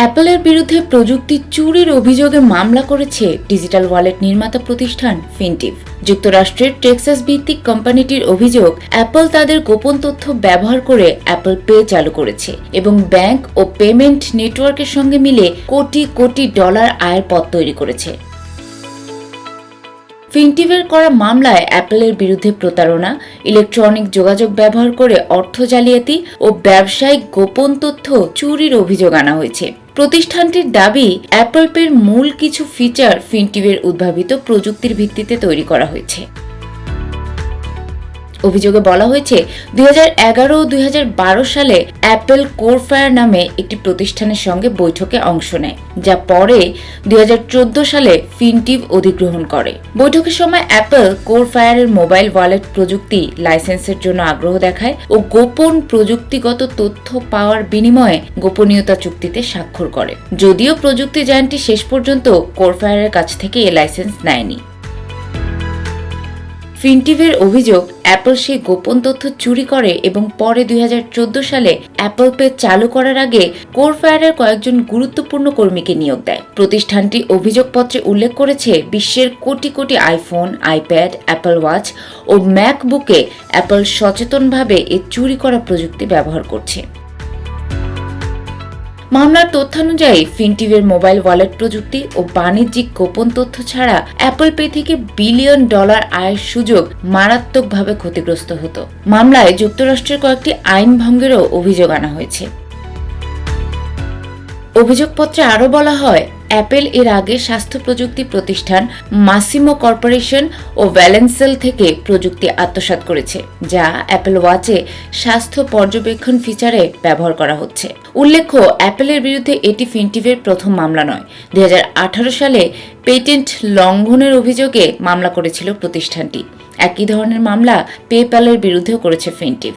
অ্যাপলের বিরুদ্ধে প্রযুক্তি চুরির অভিযোগে মামলা করেছে ডিজিটাল ওয়ালেট নির্মাতা প্রতিষ্ঠান ফিনটিভ। যুক্তরাষ্ট্রের টেক্সাস ভিত্তিক কোম্পানিটির অভিযোগ, অ্যাপল তাদের গোপন তথ্য ব্যবহার করে অ্যাপল পে চালু করেছে এবং ব্যাংক ও পেমেন্ট নেটওয়ার্কের সঙ্গে মিলে কোটি কোটি ডলার আয়ের পথ তৈরি করেছে। ফিনটিভের করা মামলায় অ্যাপলের বিরুদ্ধে প্রতারণা, ইলেকট্রনিক যোগাযোগ ব্যবহার করে অর্থ জালিয়াতি ও ব্যবসায়িক গোপন তথ্য চুরির অভিযোগ আনা হয়েছে। প্রতিষ্ঠানটির দাবি অ্যাপল পের মূল কিছু ফিচার ফিনটিভের উদ্ভাবিত প্রযুক্তির ভিত্তিতে তৈরি করা হয়েছে। অভিযোগে বলা হয়েছে, দুই হাজার এগারো দুই সালে অ্যাপেল কোরফায়ার নামে একটি প্রতিষ্ঠানের সঙ্গে বৈঠকে অংশ নেয়, যা পরে দুই হাজার চোদ্দ সালে ফিনটিভ অধিগ্রহণ করে। বৈঠকের সময় অ্যাপল কোরফায়ারের মোবাইল ওয়ালেট প্রযুক্তি লাইসেন্সের জন্য আগ্রহ দেখায় ও গোপন প্রযুক্তিগত তথ্য পাওয়ার বিনিময়ে গোপনীয়তা চুক্তিতে স্বাক্ষর করে। যদিও প্রযুক্তি জায়ান্টটি শেষ পর্যন্ত কোরফায়ারের কাছ থেকে এ লাইসেন্স নেয়নি। ফিনটিভের অভিযোগ, অ্যাপল সেই গোপন তথ্য চুরি করে এবং পরে দুই হাজার চোদ্দ সালে অ্যাপল পে চালু করার আগে কোরফায়ারের কয়েকজন গুরুত্বপূর্ণ কর্মীকে নিয়োগ দেয়। প্রতিষ্ঠানটি অভিযোগপত্রে উল্লেখ করেছে, বিশ্বের কোটি কোটি আইফোন, আইপ্যাড, অ্যাপল ওয়াচ ও ম্যাকবুকে অ্যাপল সচেতনভাবে এ চুরি করা প্রযুক্তি ব্যবহার করছে। মামলার তথ্যানুযায়ী ফিনটিভের মোবাইল ওয়ালেট প্রযুক্তি ও বাণিজ্যিক গোপন তথ্য ছাড়া অ্যাপল পে থেকে বিলিয়ন ডলার আয়ের সুযোগ মারাত্মকভাবে ক্ষতিগ্রস্ত হতো। মামলায় যুক্তরাষ্ট্রের কয়েকটি আইন ভঙ্গেরও অভিযোগ আনা হয়েছে। অভিযোগপত্রে আরও বলা হয় অ্যাপেল এর আগে স্বাস্থ্য প্রযুক্তি প্রতিষ্ঠান মাসিমো কর্পোরেশন ও ভ্যালেন্সেল থেকে প্রযুক্তি আত্মসাৎ করেছে, যা অ্যাপেল ওয়াচে স্বাস্থ্য পর্যবেক্ষণ ফিচারে ব্যবহার করা হচ্ছে। উল্লেখ্য, অ্যাপেলের বিরুদ্ধে এটি ফিনটিভের প্রথম মামলা নয়। দুই সালে পেটেন্ট লঙ্ঘনের অভিযোগে মামলা করেছিল প্রতিষ্ঠানটি। একই ধরনের মামলা পেপ্যালের বিরুদ্ধেও করেছে ফিনটিভ।